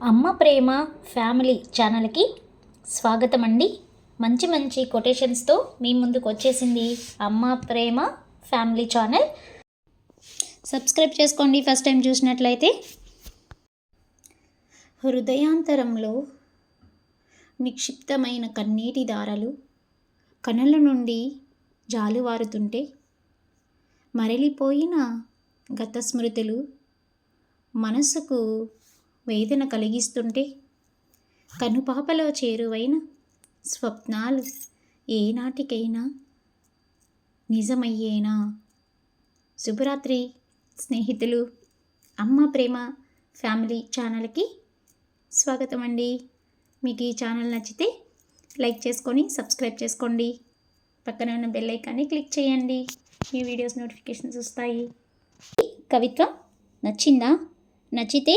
అమ్మ ప్రేమ ఫ్యామిలీ ఛానల్కి స్వాగతం అండి మంచి మంచి కొటేషన్స్తో మీ ముందుకు వచ్చేసింది Amma Prema family channel. Subscribe చేసుకోండి ఫస్ట్ టైం చూసినట్లయితే. హృదయాంతరంలో నిక్షిప్తమైన కన్నీటి దారలు కనుల నుండి జాలువారుతుంటే మరలిపోయిన గత స్మృతులు మనసుకు వేదన కలిగిస్తుంటే కనుపాపలో చేరువైన స్వప్నాలు ఏనాటికైనా నిజమయ్యేనా? శుభరాత్రి స్నేహితులు అమ్మ ప్రేమ ఫ్యామిలీ ఛానల్కి స్వాగతం అండి మీకు ఈ ఛానల్ నచ్చితే లైక్ చేసుకొని సబ్స్క్రైబ్ చేసుకోండి. పక్కన ఉన్న బెల్ ఐకాన్ని క్లిక్ చేయండి. మీ వీడియోస్ నోటిఫికేషన్స్ వస్తాయి. కవిత్వం నచ్చిందా? నచ్చితే